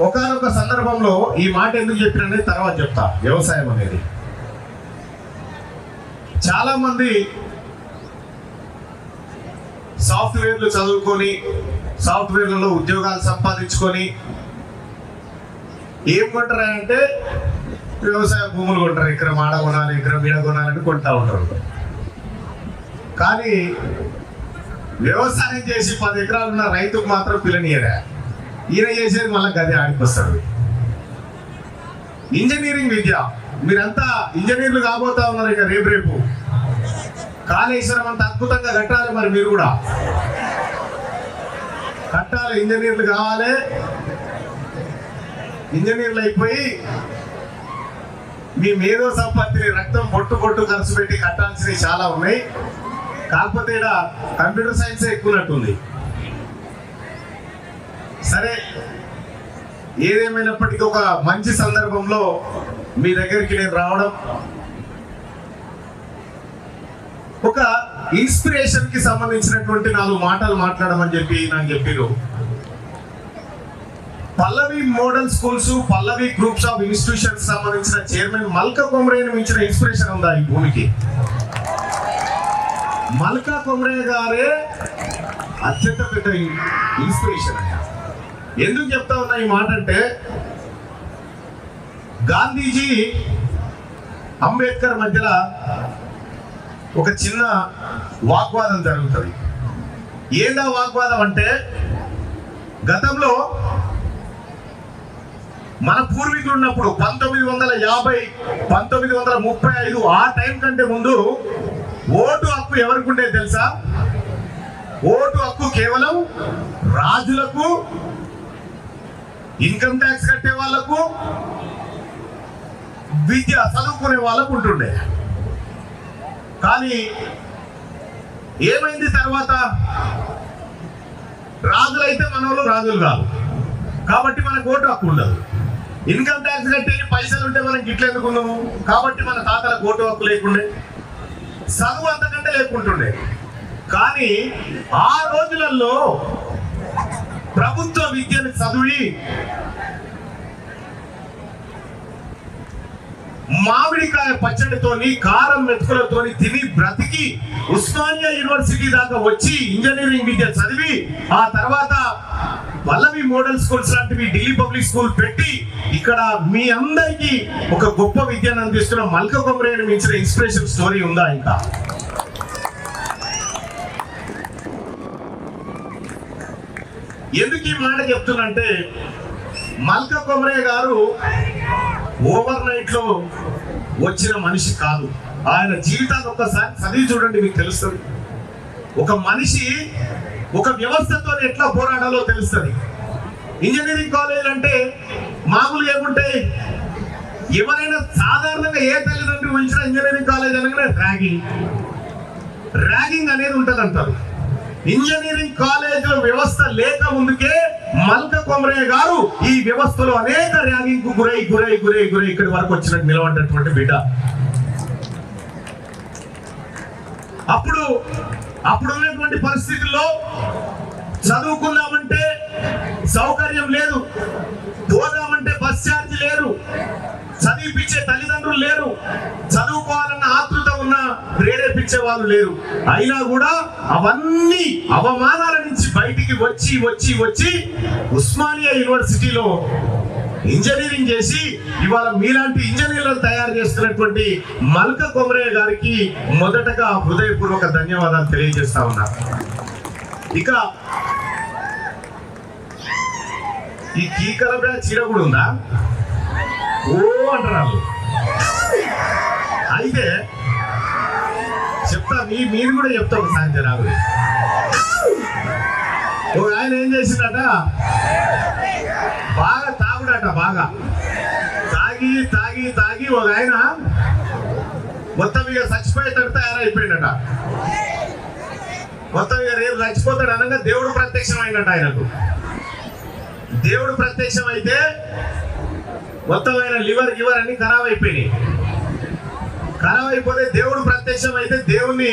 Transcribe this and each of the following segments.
ఒకనొక సందర్భంలో ఈ మాట ఎందుకు చెప్పిననేది తర్వాత చెప్తా. వ్యవసాయం అనేది. చాలా మంది సాఫ్ట్వేర్లు చదువుకొని సాఫ్ట్వేర్లలో ఉద్యోగాలు సంపాదించుకొని ఏం కొంటారా అంటే వ్యవసాయ భూములు కొంటారు. ఇక్కడ మాడ కొనాలి ఇక్కడ మీడ కొనాలని కొంటా ఉంటారు. కానీ వ్యవసాయం చేసి పది ఎకరాలు ఉన్న రైతుకు మాత్రం పిల్లనియరా ఈయన చేసేది మళ్ళీ గది ఆడికొస్తాడు. ఇంజనీరింగ్ విద్య. మీరంతా ఇంజనీర్లు కాబోతా ఉన్నారు ఇక రేపు రేపు. కాళేశ్వరం అంత అద్భుతంగా కట్టాలి మరి మీరు కూడా. కట్టాలి ఇంజనీర్లు కావాలి. ఇంజనీర్లు అయిపోయి మీ మేధో సంపత్తిని రక్తం పొట్టు పొట్టు ఖర్చు పెట్టి కట్టాల్సినవి చాలా ఉన్నాయి. కాకపోతే ఇక్కడ కంప్యూటర్ సైన్స్ ఎక్కువనట్టుంది సరే ఏదేమైనప్పటికీ ఒక మంచి సందర్భంలో మీ దగ్గరికి నేను రావడం ఒక ఇన్స్పిరేషన్కి సంబంధించినటువంటి నాలుగు మాటలు మాట్లాడమని చెప్పి నాకు చెప్పారు Pallavi model schools Pallavi groups of institutions సంబంధించిన చైర్మన్ మల్క కొమరేని మించిన ఇన్స్పిరేషన్ ఉందా ఈ భూమికి? మల్కా కొమరే గారే అత్యంత పెద్ద ఇన్స్పిరేషన్ అయ్యా. ఎందుకు చెప్తా ఉన్నా ఈ మాట అంటే గాంధీజీ అంబేద్కర్ మధ్యలో ఒక చిన్న వాగ్వాదం జరుగుతుంది. ఏందా వాగ్వాదం అంటే గతంలో మన పూర్వీకులు ఉన్నప్పుడు పంతొమ్మిది వందల యాభై పంతొమ్మిది వందల ముప్పై ఐదు ఆ టైం కంటే ముందు ఓటు హక్కు ఎవరికి ఉండేది తెలుసా? ఓటు హక్కు కేవలం రాజులకు ఇన్కమ్ ట్యాక్స్ కట్టే వాళ్ళకు విద్య చదువుకునే వాళ్ళకు ఉంటుండే. కానీ ఏమైంది తర్వాత? రాజులైతే మన వాళ్ళు రాజులు కాదు. కాబట్టి మనకు ఓటు హక్కు ఉండదు. ఇన్కమ్ ట్యాక్స్ కట్టే పైసలు ఉంటే మనం గిట్ల ఎందుకున్నాము? కాబట్టి మన తాతలకు ఓటు హక్కు లేకుండే. చదువు అంతకంటే లేకుంటుండే. కానీ ఆ రోజులలో ప్రభుత్వ విద్యను చదివి మామిడికాయ పచ్చడితోని కారం మెతుకులతోని తిని బ్రతికి ఉస్మానియా యూనివర్సిటీ దాకా వచ్చి ఇంజనీరింగ్ విద్య చదివి ఆ తర్వాత పల్లవి మోడల్ స్కూల్స్ లాంటివి ఢిల్లీ పబ్లిక్ స్కూల్ పెట్టి ఇక్కడ మీ అందరికీ ఒక గొప్ప విద్యను అందిస్తున్న మల్క కొమరేని మించిన ఇన్స్పిరేషన్ స్టోరీ ఉందా ఇంకా? ఎందుకు ఈ మాట చెప్తున్నంటే మల్క కొమరయ్య గారు ఓవర్ నైట్లో వచ్చిన మనిషి కాదు. ఆయన జీవితాన్ని ఒక్కసారి చదివి చూడండి మీకు తెలుస్తుంది. ఒక మనిషి ఒక వ్యవస్థతో ఎట్లా పోరాడాలో తెలుస్తుంది. ఇంజనీరింగ్ కాలేజ్ అంటే మామూలు ఏముంటాయి ఎవరైనా సాధారణంగా ఏ తల్లిదండ్రులు ఉంచిన ఇంజనీరింగ్ కాలేజ్ అనగానే ర్యాగింగ్. ర్యాగింగ్ అనేది ఉంటుంది అంటారు ఇంజనీరింగ్ కాలేజ్ వ్యవస్థ లేక ముందుకే మల్క కొమరయ్య గారు ఈ వ్యవస్థలో అనేక ర్యాగింగ్ గురై గురై గురై గురై ఇక్కడి వరకు వచ్చినట్టు నిలబడ్డటువంటి బిడ్డ. అప్పుడు అప్పుడు ఉన్నటువంటి పరిస్థితుల్లో చదువుకుందామంటే సౌకర్యం లేదు. పోదామంటే బస్ ఛార్జ్ లేరు చదివిపించే తల్లిదండ్రులు లేరు. చదువుకోవాలన్న ఆతృత ఉన్న ప్రేరేపించే వాళ్ళు లేరు. అయినా కూడా అవన్నీ అవమానాల నుంచి బయటికి వచ్చి వచ్చి వచ్చి ఉస్మానియా యూనివర్సిటీలో ఇంజనీరింగ్ చేసి ఇవాళ మీలాంటి ఇంజనీర్లను తయారు చేస్తున్నటువంటి మల్క కొమరయ్య గారికి మొదటగా హృదయపూర్వక ధన్యవాదాలు తెలియజేస్తా ఉన్నా. ఇక ఈ కీకల బ్యాచ్ చీర కూడా ఉందా? ఓ అంటారు అయితే చెప్తా మీ మీరు కూడా చెప్తా ఒకసారి జనాలు ఒక ఆయన ఏం చేసిందట బాగా తాగుడట బాగా. తాగి తాగి తాగి ఒక ఆయన మొత్తం ఇక చచ్చిపోయేటట్టు తయారైపోయిందట మొత్తం ఇక రేపు చచ్చిపోతాడు అనగా దేవుడు ప్రత్యక్షం అయినట్టు ఆయనకు. దేవుడు ప్రత్యక్షం అయితే మొత్తం ఆయన లివర్ గివర్ అన్ని ఖరాబ్ అయిపోయినాయి. ఖరాబ్ దేవుడు ప్రత్యక్షం అయితే దేవుణ్ణి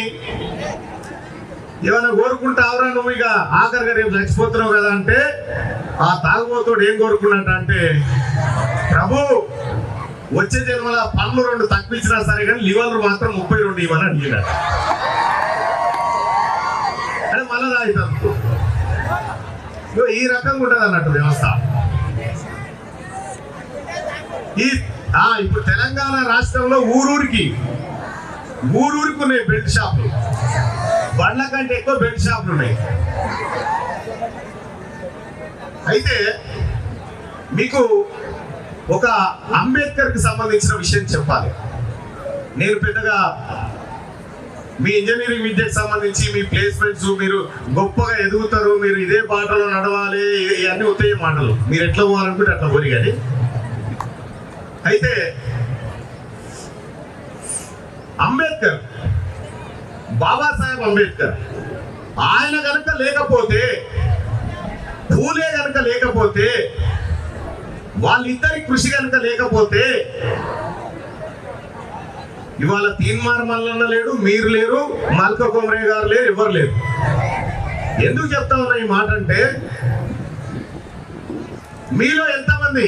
ఏమైనా కోరుకుంటావురా నువ్వు ఇక? ఆఖరిగా రేపు చచ్చిపోతున్నావు కదా అంటే ఆ తాగుబోతుడు ఏం కోరుకున్నట్టు అంటే ప్రభు వచ్చే జన్మల పనులు రెండు తక్కువిచ్చినా సరే కానీ లివర్లు మాత్రం ముప్పై రెండు ఇవ్వని అడిగినాడు. అంటే మళ్ళా తాగుతాం. ఈ రకంగా ఉంటుంది అన్నట్టు వ్యవస్థ. ఈ ఇప్పుడు తెలంగాణ రాష్ట్రంలో ఊరూరికి ఊరూరికి ఉన్నాయి బెల్ట్ షాపులు. బండ్ల కంటే ఎక్కువ బెల్ట్ షాపులు ఉన్నాయి. అయితే మీకు ఒక అంబేద్కర్కి సంబంధించిన విషయం చెప్పాలి. నేను పెద్దగా మీ ఇంజనీరింగ్ విద్యకు సంబంధించి మీ ప్లేస్మెంట్స్ మీరు గొప్పగా ఎదుగుతారు మీరు ఇదే పాటలో నడవాలి ఇవన్నీ ఉత్తయ్య మాటలు. మీరు ఎట్లా పోవాలనుకుంటే అట్లా పోయి కానీ అయితే అంబేద్కర్ బాబాసాహెబ్ అంబేద్కర్ ఆయన కనుక లేకపోతే పూలే కనుక లేకపోతే వాళ్ళిద్దరి కృషి కనుక లేకపోతే ఇవాళ తీన్మార్ మల్లన్న లేడు మీరు లేరు మల్క కొమరే గారు లేరు ఎవరు లేరు. ఎందుకు చెప్తా ఉన్నా ఈ మాట అంటే మీలో ఎంతమంది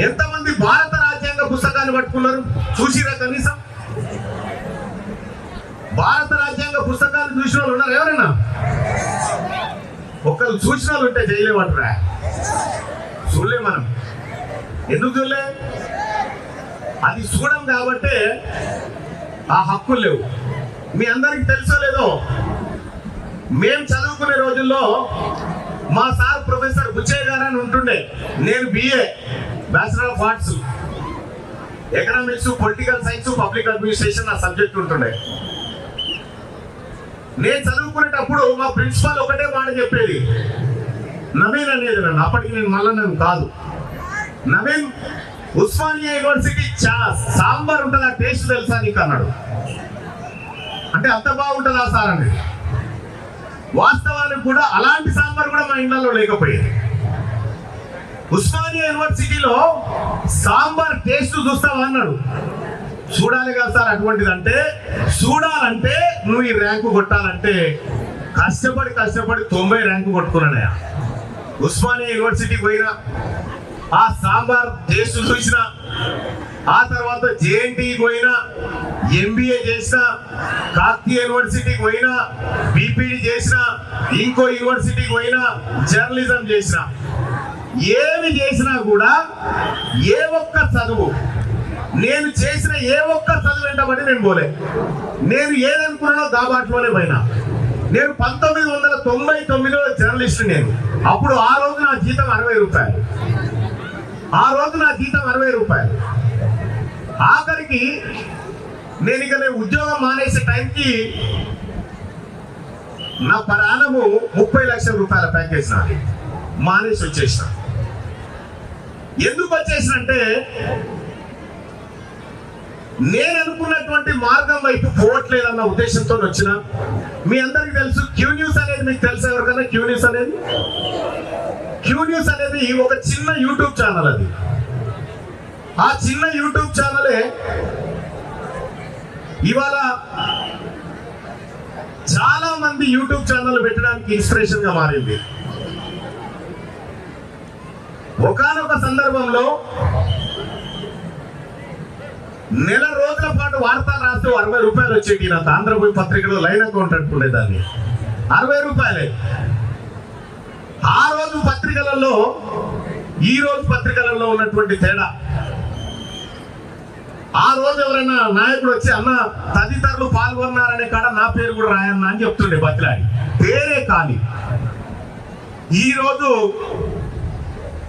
ఎంతమంది భారత రాజ్యాంగ పుస్తకాన్ని పట్టుకున్నారు? చూసిరా కనీసం? భారత రాజ్యాంగ పుస్తకాలు చూసిన వాళ్ళు ఉన్నారు ఎవరైనా? ఒకళ్ళు చూసిన వాళ్ళు ఉంటే చేయలేమంటారా? చూడలే మనం. ఎందుకు చూడలే? అది చూడం కాబట్టే ఆ హక్కులు లేవు. మీ అందరికి తెలుసో లేదో? మేం చదువుకునే రోజుల్లో మా సార్ ప్రొఫెసర్ బుచ్చయ్య గారు అని ఉంటుండే. నేను BA bachelor of arts economics political science public administration నా సబ్జెక్ట్ ఉంటుండే. నేను చదువుకునేటప్పుడు మా ప్రిన్సిపాల్ ఒకటే మాట చెప్పేది. నవీన్ అనేది నన్ను అప్పటికి నేను మళ్ళీ నేను కాదు. నవీన్ ఉస్మానియా యూనివర్సిటీ చా సాంబార్ ఉంటుంది ఆ టేస్ట్ తెలుసా నీకు? అన్నాడు. అంటే అంత బాగుంటుందా సార్ అనేది. వాస్తవానికి కూడా అలాంటి సాంబార్ కూడా మా ఇంట్లో లేకపోయేది. ఉస్మానియా యూనివర్సిటీలో సాంబార్ టేస్ట్ చూస్తావా అన్నాడు. చూడాలి కదా సార్ అటువంటిది అంటే చూడాలంటే నువ్వు ఈ ర్యాంకు కొట్టాలంటే కష్టపడి కష్టపడి తొంభై ర్యాంకు కొట్టుకున్నానయ్యా ఉస్మానియా యూనివర్సిటీకి పోయినా ఆ సాంబార్ టేస్ట్ చూసిన ఆ తర్వాత జేఎన్టీ పోయినా ఎంబీఏ చేసిన కాకతీయ యూనివర్సిటీకి పోయినా బీపీడీ చేసిన ఇంకో యూనివర్సిటీకి పోయినా జర్నలిజం చేసిన. ఏమి చేసినా కూడా ఏ ఒక్క చదువు నేను చేసిన ఏ ఒక్క చదువు వెంటబడి నేను పోలే. నేను ఏదనుకున్నానో దాబాట్లోనే పోయినా. నేను పంతొమ్మిది వందల తొంభై తొమ్మిదిలో జర్నలిస్ట్ నేను. అప్పుడు ఆ రోజు నా జీతం అరవై రూపాయలు. ఆ రోజు నా జీతం అరవై రూపాయలు. ఆఖరికి నేను ఇక నేను ఉద్యోగం మానేసే టైంకి నా ప్రాణము ముప్పై లక్షల రూపాయల ప్యాకేజ్ నాది. మానేసి వచ్చేసినా. ఎందుకు వచ్చేసినంటే నేను అనుకున్నటువంటి మార్గం వైపు పోవట్లేదన్న ఉద్దేశంతో వచ్చిన. మీ అందరికి తెలుసు క్యూ న్యూస్ అనేది మీకు తెలుసు ఎవరికైనా క్యూ న్యూస్ అనేది? క్యూ న్యూస్ అనేది ఒక చిన్న యూట్యూబ్ ఛానల్ అది. ఆ చిన్న యూట్యూబ్ ఛానలే ఇవాళ చాలా మంది యూట్యూబ్ ఛానల్ పెట్టడానికి ఇన్స్పిరేషన్గా మారింది. ఒకానొక సందర్భంలో నెల రోజుల పాటు వార్తలు రాస్తే అరవై రూపాయలు వచ్చేటి నాకు ఆంధ్రభూమి పత్రికలో లైన్ అకౌంట్ ఉండేదాన్ని అరవై రూపాయలే. ఆ రోజు పత్రికలలో ఈ రోజు పత్రికలలో ఉన్నటువంటి తేడా. ఆ రోజు ఎవరైనా నాయకుడు వచ్చి అన్న తదితరులు పాల్గొన్నారనే కాడ నా పేరు కూడా రాయన్నా అని చెప్తుండే బతిలాడి. పేరే కాని. ఈ రోజు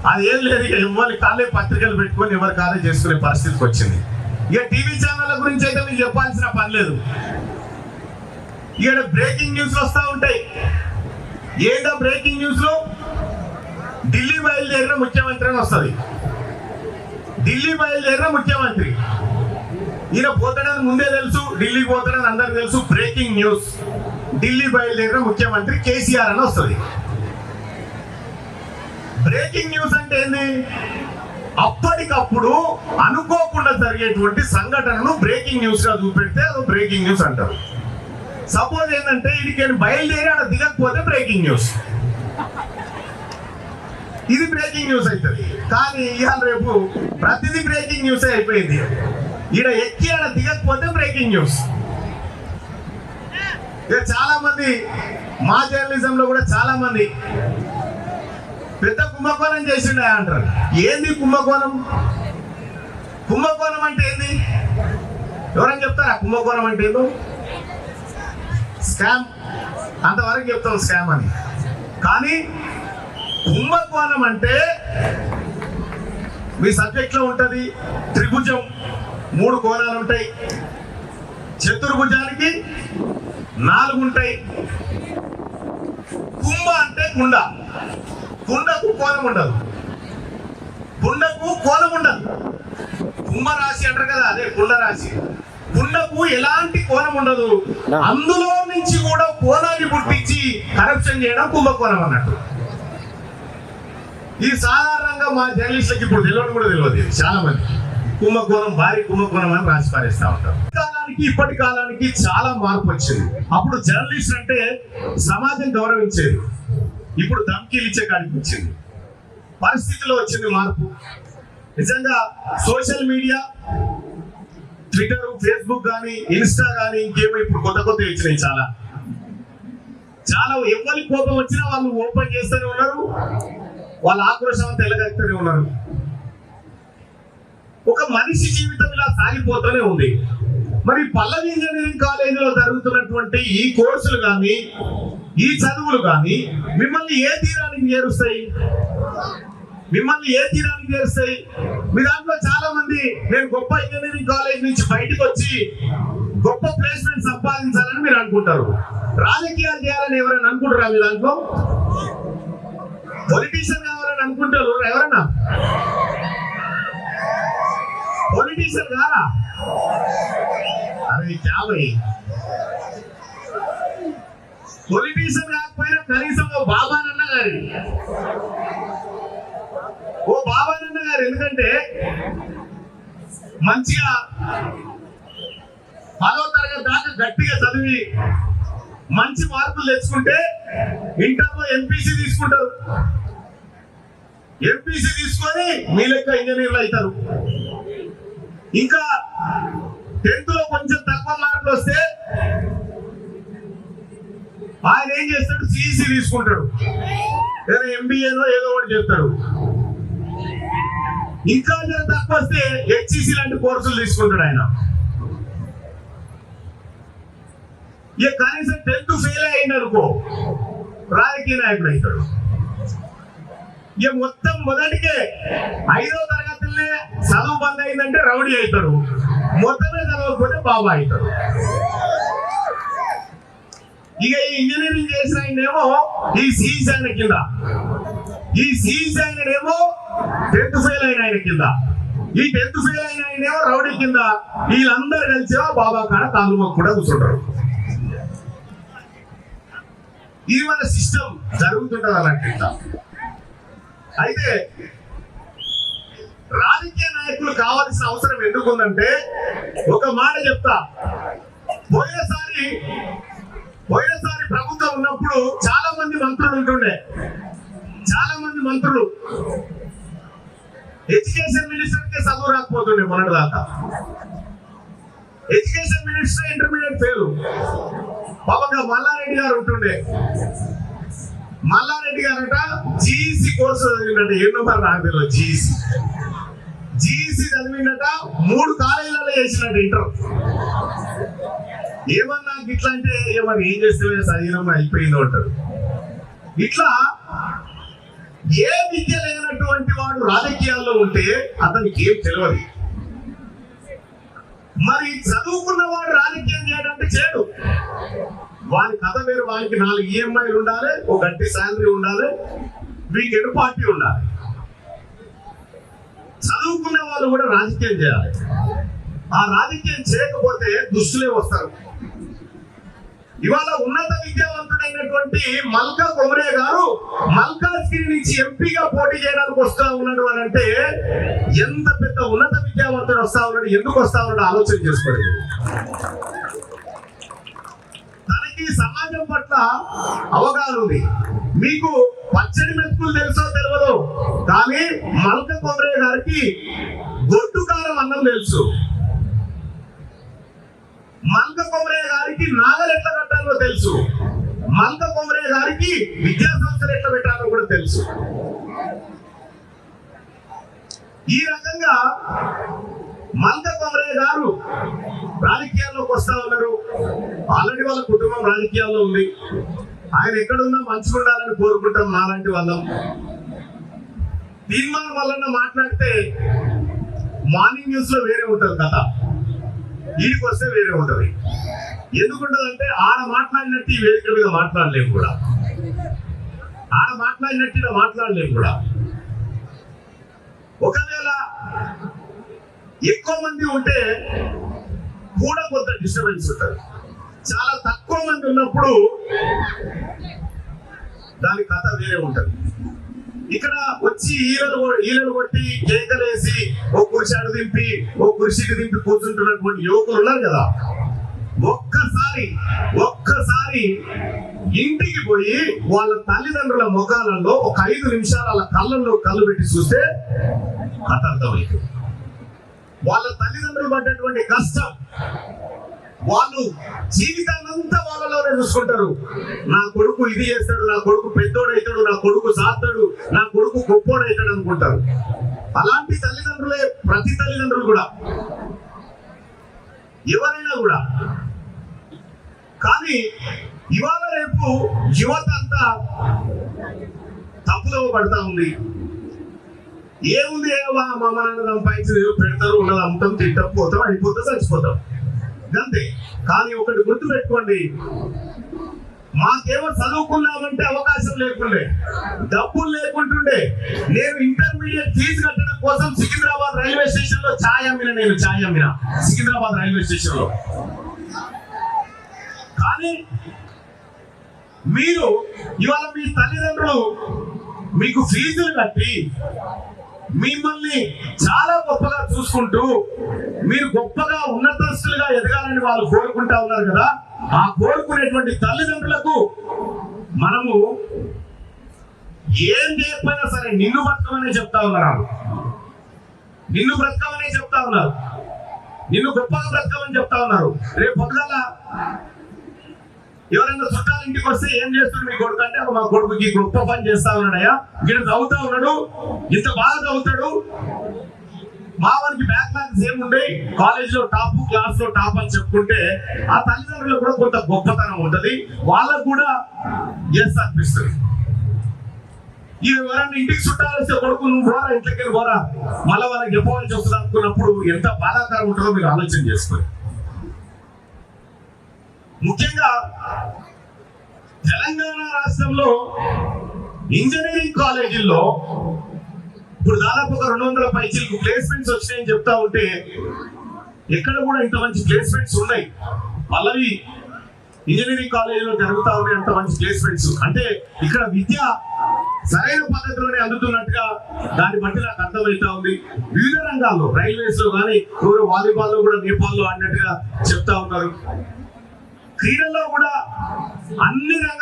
అది ఏం లేదు ఇక ఎవరి కాలే పత్రికలు పెట్టుకొని ఎవరి కాలే చేసుకునే పరిస్థితికి వచ్చింది. ఇక టీవీ ఛానళ్ళ గురించి అయితే మీకు చెప్పాల్సిన పని లేదు. ఇక్కడ బ్రేకింగ్ న్యూస్ వస్తూ ఉంటాయి. ఏంటో బ్రేకింగ్ న్యూస్లో? ఢిల్లీ బయలుదేరిన ముఖ్యమంత్రి అని వస్తుంది. ఢిల్లీ బయలుదేరిన ముఖ్యమంత్రి. ఈయన పోతాడని ముందే తెలుసు ఢిల్లీ పోతాడని అందరికి తెలుసు బ్రేకింగ్ న్యూస్ ఢిల్లీ బయలుదేరిన ముఖ్యమంత్రి కేసీఆర్ అని వస్తుంది. బ్రేకింగ్ న్యూస్ అంటే ఏంది? అప్పటికప్పుడు అనుకోకుండా జరిగేటువంటి సంఘటనను బ్రేకింగ్ న్యూస్గా చూపెడితే అది బ్రేకింగ్ న్యూస్ అంటారు. సపోజ్ ఏంటంటే ఇది బయలుదేరి ఆడ దిగకపోతే బ్రేకింగ్ న్యూస్. ఇది బ్రేకింగ్ న్యూస్ అవుతుంది కానీ ఇవాళ రేపు ప్రతిదీ బ్రేకింగ్ న్యూస్ అయిపోయింది. ఈడ ఎక్కి ఆడ దిగకపోతే బ్రేకింగ్ న్యూస్. ఇక చాలా మంది మా జర్నలిజం లో కూడా చాలా మంది పెద్ద కుంభకోణం చేసిండే అంటారు. ఏంది కుంభకోణం? కుంభకోణం అంటే ఏంది? ఎవరైనా చెప్తారా కుంభకోణం అంటే ఏందో? స్కామ్. అంతవరకు చెప్తాం స్కామ్ అని. కానీ కుంభకోణం అంటే మీ సబ్జెక్ట్లో ఉంటుంది త్రిభుజం. మూడు కోణాలు ఉంటాయి. చతుర్భుజానికి నాలుగు ఉంటాయి. కుంభ అంటే కుండ. కుండకు కోణం ఉండదు. కుండకు కోణం ఉండదు. కుంభ రాశి అంటారు కదా అదే కుండ రాశి. కుండకు ఎలాంటి కోణం ఉండదు. అందులో నుంచి కూడా కోణాన్ని పుట్టించి కరప్షన్ చేయడం కుంభకోణం అన్నట్టు. ఇది సాధారణంగా మా జర్నలిస్టులకి ఇప్పుడు తెలియడం కూడా తెలియదు చాలా మంది. కుంభకోణం భారీ కుంభకోణం అని రాసి పారేస్తా ఉంటారు. కాలానికి ఇప్పటి కాలానికి చాలా మార్పు వచ్చింది. అప్పుడు జర్నలిస్ట్ అంటే సమాజం గౌరవించేది. ఇప్పుడు ధమ్కీలు ఇచ్చే కాడికి వచ్చింది. పరిస్థితిలో వచ్చింది మార్పు. నిజంగా సోషల్ మీడియా ట్విట్టర్ ఫేస్బుక్ కానీ ఇన్స్టా కానీ ఇంకేమో ఇప్పుడు కొత్త కొత్త వచ్చినాయి చాలా. చాలా ఎవరి కోపం వచ్చినా వాళ్ళు ఓపెన్ చేస్తూనే ఉన్నారు. వాళ్ళ ఆక్రోశం అంతా ఎలగలుగుతూనే ఉన్నారు. ఒక మనిషి జీవితం ఇలా సాగిపోతూనే ఉంది. మరి పల్లవి ఇంజనీరింగ్ కాలేజీలో జరుగుతున్నటువంటి ఈ కోర్సులు కానీ ఈ చదువులు కానీ మిమ్మల్ని ఏ తీరానికి చేరుస్తాయి? మిమ్మల్ని ఏ తీరానికి చేరుస్తాయి? మీ దాంట్లో చాలా మంది నేను గొప్ప ఇంజనీరింగ్ కాలేజ్ నుంచి బయటకు వచ్చి గొప్ప ప్లేస్మెంట్ సంపాదించాలని మీరు అనుకుంటారు. రాజకీయాలు చేయాలని ఎవరైనా అనుకుంటారా మీ దాంట్లో? పొలిటీషియన్ కావాలని అనుకుంటారు ఎవరన్నా? పొలిటీషియన్ కారా? అరే క్యాబై పొలిటీషియన్ కాకపోయినా కనీసం ఓ బాబానన్న గారి. ఓ బాబానన్న గారు ఎందుకంటే మంచిగా పదో తరగతి దాకా గట్టిగా చదివి మంచి మార్కులు తెచ్చుకుంటే ఇంటర్లో ఎంపీసీ తీసుకుంటారు. ఎంపీసీ తీసుకొని మీ లెక్క ఇంజనీర్లు అవుతారు. ఇంకా టెన్త్లో కొంచెం తక్కువ మార్కులు వస్తే ఆయన ఏం చేస్తాడు? సిఈసి తీసుకుంటాడు. లేదా ఎంబీఏలో ఏదో ఒకటి చెప్తాడు. ఇంకా తక్కువ వస్తే హెచ్సిసి లాంటి కోర్సులు తీసుకుంటాడు ఆయన. ఇక కనీసం టెన్త్ ఫెయిల్ అయింది అనుకో రాజకీయ నాయకుడు అవుతాడు. ఇక మొత్తం మొదటికే ఐదో తరగతులనే చదువు బంద్ అయిందంటే రౌడీ అవుతాడు. మొత్తమే చదవకపోతే బాబా అవుతాడు. ఇక ఈ ఇంజనీరింగ్ చేసిన ఆయనేమో ఈ సీఈస్ ఆయన కింద. ఈ సీఈస్ ఏమో టెన్త్ ఫెయిల్ అయిన ఆయన కింద. ఈ టెన్త్ ఫెయిల్ అయిన ఆయనేమో రౌడీ కింద. వీళ్ళందరూ కలిసి బాబా కాడ తాను కూడా కూర్చుంటారు. ఇది మన సిస్టమ్ జరుగుతుంటది అలాంటి అయితే రాజకీయ నాయకులు కావాల్సిన అవసరం ఎందుకుందంటే ఒక మాట చెప్తా. పోయినసారి పోయినసారి ప్రభుత్వం ఉన్నప్పుడు చాలా మంది మంత్రులు ఉంటుండే. చాలా మంది మంత్రులు. ఎడ్యుకేషన్ మినిస్టర్ కే చదువు రాకపోతుండే మొన్నటి దాకా ఎడ్యుకేషన్ మినిస్టర్ ఇంటర్మీడియట్ ఫెయిల్ పాపంగా మల్లారెడ్డి గారు ఉంటుండే. మల్లారెడ్డి గారట జీఈసీ కోర్సు చదివినట్ట ఎన్నో మరి నాకు తెలియదు జీఈసీ జీఈసీ చదివినట మూడు కాలేజీలలో చేసినట్టు ఇంటర్. ఏమన్నా ఇట్లా అంటే ఏమన్నా ఏం చేస్తే శరీరం అయిపోయింది అంటారు. ఇట్లా ఏ విద్య లేనటువంటి వాడు రాజకీయాల్లో ఉంటే అతనికి ఏం తెలియదు మరి చదువుకున్న వాడు రాజకీయం చేయడానికి చేయడు. వాని కథ వేరు వానికి నాలుగు ఈఎంఐలు ఉండాలి ఒక గంట శాలరీ ఉండాలి వీకెండ్ పార్టీ ఉండాలి. చదువుకున్న వాళ్ళు కూడా రాజకీయం చేయాలి. ఆ రాజకీయం చేయకపోతే దుస్తులే వస్తారు. ఇవాళ ఉన్నత విద్యావంతుడైనటువంటి మల్కా కొమరే గారు మల్కాజ్గిరి నుంచి ఎంపీగా పోటీ చేయడానికి వస్తా ఉన్నాడు అని అంటే ఎంత పెద్ద ఉన్నత విద్యావంతుడు వస్తా ఉన్నాడు ఎందుకు వస్తా ఉన్నాడు ఆలోచన చేసుకోండి. తనకి సమాజం పట్ల అవగాహన ఉంది. మీకు పచ్చడి మెతుకులు తెలుసో తెలియదు కానీ మల్క కొమరే గారికి గొడ్డుకారం అన్నం తెలుసు. మల్క కొమరయ్య గారికి నాగలు ఎట్లా కట్టాలో తెలుసు. మల్క కొమరయ్య గారికి విద్యా సంస్థలు ఎట్లా పెట్టాలో కూడా తెలుసు. ఈ రకంగా మల్క కొమరయ్య గారు రాజకీయాల్లోకి వస్తా ఉన్నారు. ఆల్రెడీ వాళ్ళ కుటుంబం రాజకీయాల్లో ఉంది. ఆయన ఎక్కడున్నా మంచిగా ఉండాలని కోరుకుంటాం నాలాంటి వాళ్ళం. తీర్మానం వలన మాట్లాడితే మార్నింగ్ న్యూస్లో వేరే ఉంటుంది కదా వీడికి వస్తే వేరే ఉంటది. ఎందుకుంటుందంటే ఆడ మాట్లాడినట్టు ఈ వేదిక మీద మాట్లాడలేము కూడా. ఆడ మాట్లాడినట్టు ఇలా మాట్లాడలేము కూడా. ఒకవేళ ఎక్కువ మంది ఉంటే కూడా కొంత డిస్టర్బెన్స్ ఉంటుంది. చాలా తక్కువ మంది ఉన్నప్పుడు దాని కథ వేరే ఉంటుంది. ఇక్కడ వచ్చి ఈలలు ఈలలు కొట్టి కేకలేసి ఓ కుర్చీకి దింపి ఓ కుర్చీకి దింపి కూర్చుంటున్నటువంటి యువకులు ఉన్నారు కదా. ఒక్కసారి ఒక్కసారి ఇంటికి పోయి వాళ్ళ తల్లిదండ్రుల ముఖాలలో ఒక ఐదు నిమిషాలు వాళ్ళ కళ్ళల్లో కళ్ళు పెట్టి చూస్తే కథ అర్థమవుతుంది వాళ్ళ తల్లిదండ్రులు పడ్డటువంటి కష్టం. వాళ్ళు జీవితాన్నంతా వాళ్ళలోనే చూసుకుంటారు. నా కొడుకు ఇది చేస్తాడు నా కొడుకు పెద్దోడైతాడు నా కొడుకు సాస్తాడు నా కొడుకు గొప్పోడైతాడు అనుకుంటారు. అలాంటి తల్లిదండ్రులే ప్రతి తల్లిదండ్రులు కూడా. ఎవరైనా కూడా. కానీ ఇవాళ రేపు యువత అంతా తప్పుదవ పడతా ఉంది. ఏముంది ఏవా మా నాన్న సంపాదించి పెడతారు ఉన్నది అమ్ముతాం తింటాం పోతాం అయిపోతాం చచ్చిపోతాం. అంతే కానీ ఒకటి గుర్తు పెట్టుకోండి మాకేమో చదువుకున్నామంటే అవకాశం లేకుండే డబ్బులు లేకుంటుండే. నేను ఇంటర్మీడియట్ ఫీజు కట్టడం కోసం సికింద్రాబాద్ రైల్వే స్టేషన్లో ఛాయ్ అమ్మిన నేను ఛాయ్ అమ్మిన సికింద్రాబాద్ రైల్వే స్టేషన్లో కానీ మీరు ఇవాళ మీ తల్లిదండ్రులు మీకు ఫీజులు కట్టి మిమ్మల్ని చాలా గొప్పగా చూసుకుంటూ మీరు గొప్పగా ఉన్నతస్తులుగా ఎదగాలని వాళ్ళు కోరుకుంటా ఉన్నారు కదా ఆ కోరుకునేటువంటి తల్లిదండ్రులకు మనము ఏం చేయకపోయినా సరే నిన్ను బ్రతకమనే చెప్తా ఉన్నారు నిన్ను బ్రతకమనే చెప్తా ఉన్నారు. నిన్ను గొప్పగా బ్రతకమని చెప్తా ఉన్నారు. రేపు పొద్దుగల ఎవరైనా చుట్టాల ఇంటికి వస్తే ఏం చేస్తుంది మీ కొడుకు అంటే మా కొడుకుకి గొప్ప పని చేస్తా ఉన్నాడయ్యా ఇక్కడ చదువుతా ఉన్నాడు ఇంత బాగా చదువుతాడు మావానికి బ్యాక్ బ్యాక్స్ ఏముండే కాలేజ్లో టాప్ క్లాస్లో టాప్ అని చెప్పుకుంటే ఆ తల్లిదండ్రులు కూడా కొంత గొప్పతనం ఉంటది. వాళ్ళకు కూడా ఎస్ అనిపిస్తుంది. ఈ ఎవరైనా ఇంటికి చుట్టాలు వస్తే కొడుకు నువ్వు పోరా ఇంట్లోకి వెళ్ళి పోరా. మళ్ళీ వాళ్ళకి చెప్పవాల్సి వస్తుంది అనుకున్నప్పుడు ఎంత బాధాకరం ఉంటుందో మీరు ఆలోచన చేసుకోండి ముఖ్యంగా తెలంగాణ రాష్ట్రంలో ఇంజనీరింగ్ కాలేజీల్లో ఇప్పుడు దాదాపు ఒక రెండు వందల పైచీలకు ప్లేస్మెంట్స్ వచ్చినాయని చెప్తా ఉంటే ఎక్కడ కూడా ఇంత మంచి ప్లేస్మెంట్స్ ఉన్నాయి? పల్లవి ఇంజనీరింగ్ కాలేజీలో జరుగుతా ఉన్నాయి అంత మంచి ప్లేస్మెంట్స్. అంటే ఇక్కడ విద్య సరైన పద్ధతిలోనే అందుతున్నట్టుగా దాన్ని బట్టి నాకు అర్థమవుతా ఉంది. వివిధ రంగాల్లో రైల్వేస్లో కానీ ఎవరు వాలీబాల్లో కూడా నేపాల్లో ఆడినట్టుగా చెప్తా ఉన్నారు. క్రీడల్లో కూడా అన్ని రకాల